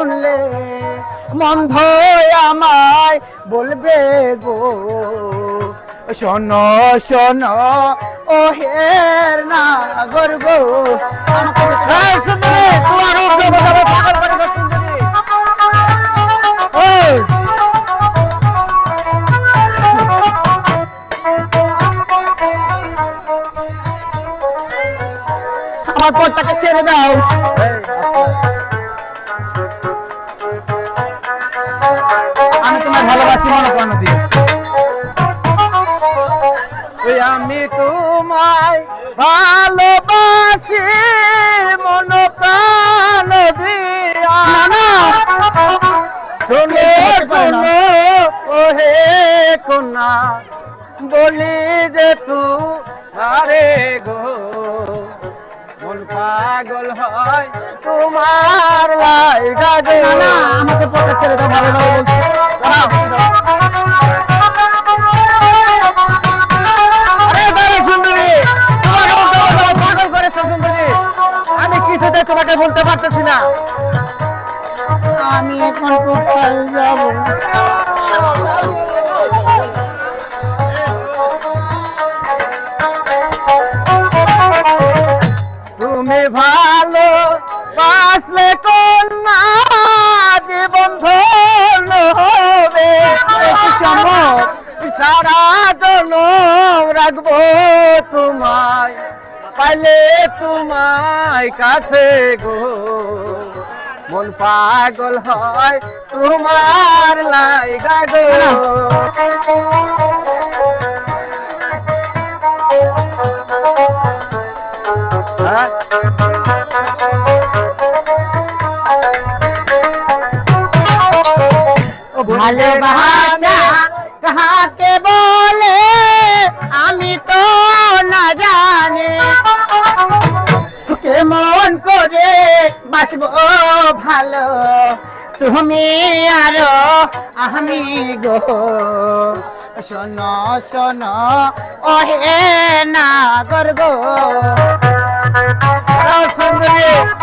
শুনলে মন্ধ আমায় বলবে গো। শোনো শোনো ও হের না গর্ব আমি তোমায় ভালোবাসি মন প্রাণ দিয়া শোনো শোনো ও হে কোনা বলি যে তু আরে গো মন পাগল হয় তোমার লাইগা গো আমাকে পথে ছেড়ে দাও ভালো লাগে বলছি। তোমাকে বলতে পারতেছি না। আমি এখন কোথায় যাব। পাইলে তোমায় কাছে গো। মন পাগল হয় তোমার লাইগা গো। হ্যাঁ? ভালোবাসা কাহাকে বলে? আমি তো না জানি। কেমন করে বাসবো ভালো। তুমি আরও আমি গো। শোনো শোনো, ওহে না গর্গো সুন্দরী।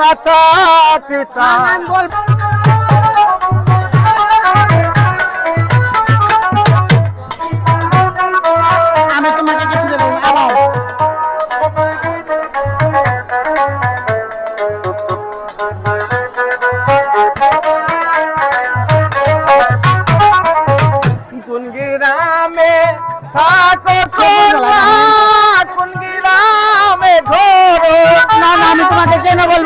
মাতা পিতা। আমি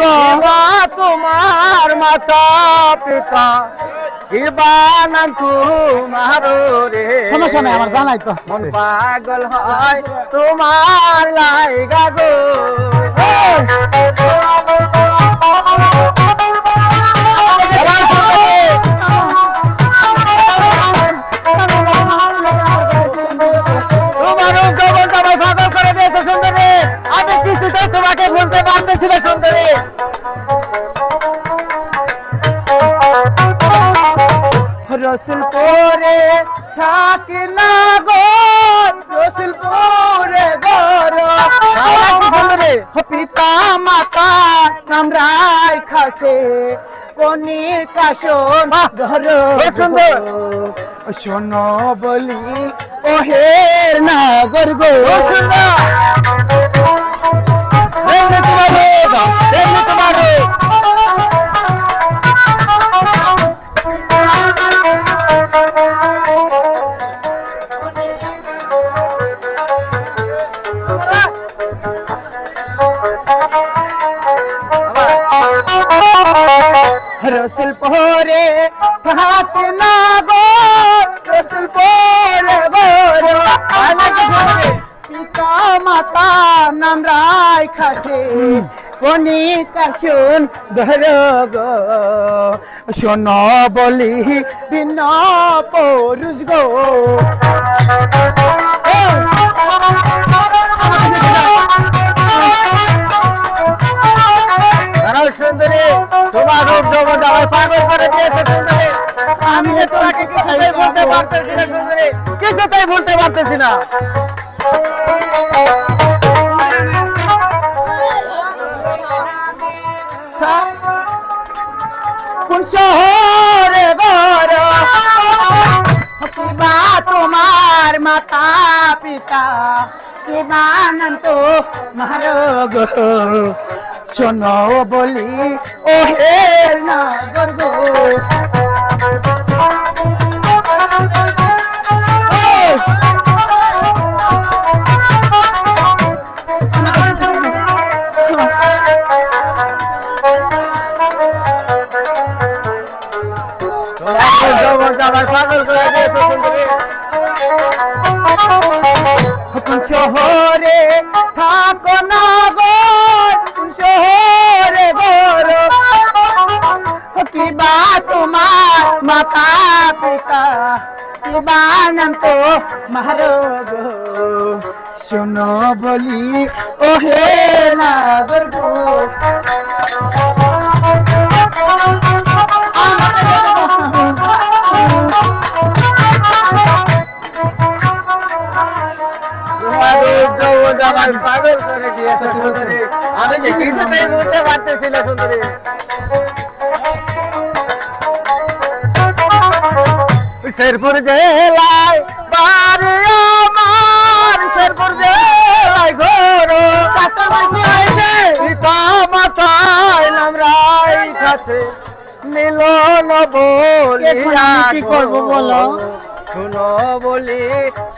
বলব তোমার মাতা পিতা। সমস্যা নাই আমার জানাই তো। পাগল হয় তোমার লাইগা গো। কামরাই খাসে কোনি কাশন ধর। সুন্দর। শোনো বলি ও হের না গর্গ খাসে কণিকা শুন ধর শোন বলি, ভিন্ন পৌরুষ গো। আমি তোমাকে কিছুতেই বলতে পারতেছি না কিছুতেই বলতে পারতেছি না। নন্ত মারগ শোনো বলি ও হে না গো মাতা পিতা কিবা নাম শোনো বলি ও হে পাগল করে দিয়েছে, সুন্দরী। আমি যে কিছুতেই বলতে পারতেছি না, সুন্দরী। শেরপুর জেলায় বাড়ি আমার শেরপুর জেলায় ঘর। পিতা মাথায় নামরাই কাছে মিলন বলিয়া কি করব বলো? শুনো বলি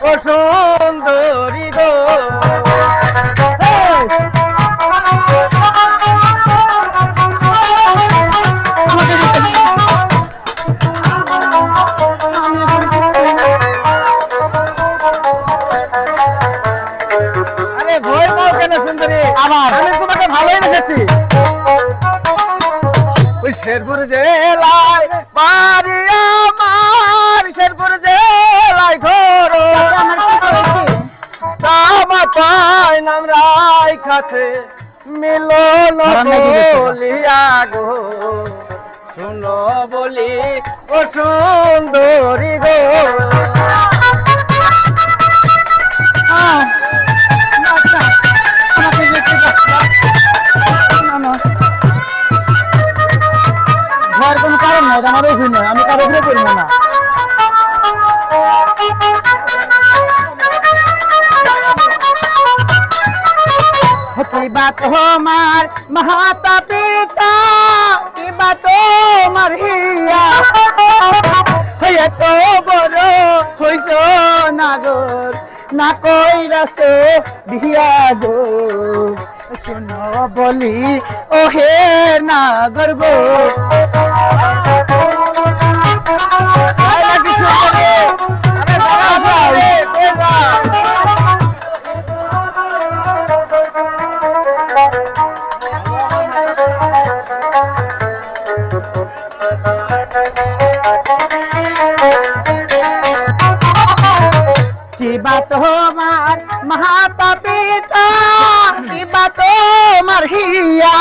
ও সুন্দরী গো। কাছে মিলন? বলিয়া গো। শুনো বলি ও সুন্দরী গো। ভয়ের কোনো কারণ এটা আমার আমি কারও উপরে করব না। কিবা তোমার মাতা পিতা কিবা তোমার হিয়া? হয়ে তো বড় হইত নাগর, না কইরাছে বিয়া গো। শুনো বলি ও হে নাগর গো। কিবা তোমার মাতা পিতা কিবা তোমার হিয়া?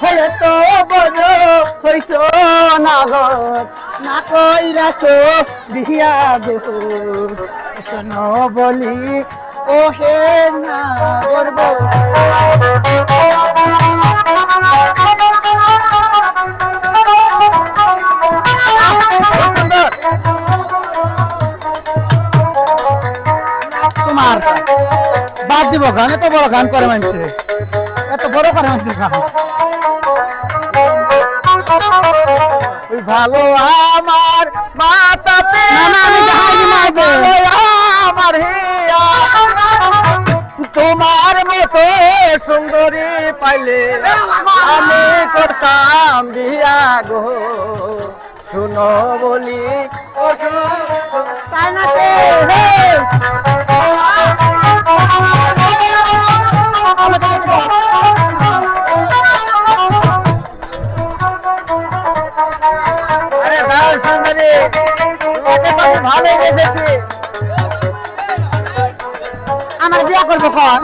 হলে তো বড় হইছ নাগর না কইরাছ বিয়া গো শোনো বলি ও হে নাগর দিব গান এত বড় গান করে মানুষে এত বড় করে মানুষের গান। ভালো আমার মাতা আমার তোমার মতো সুন্দরী পাইলে আমি করতাম বিয়া গো। শুনো বলি তাই না বিয়া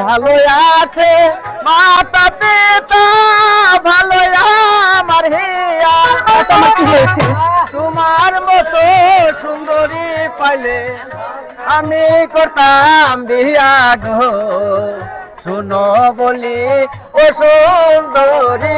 ভালো আছে মাতা পিতা ভালো আমার হিয়া। তোমার কি হয়েছে? তোমার মতো সুন্দরী পাইলে আমি করতাম বিয়া গো। শুনো বলি ও সুন্দরী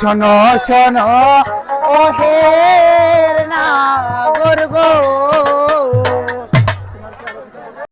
শোনো শোনো ও হে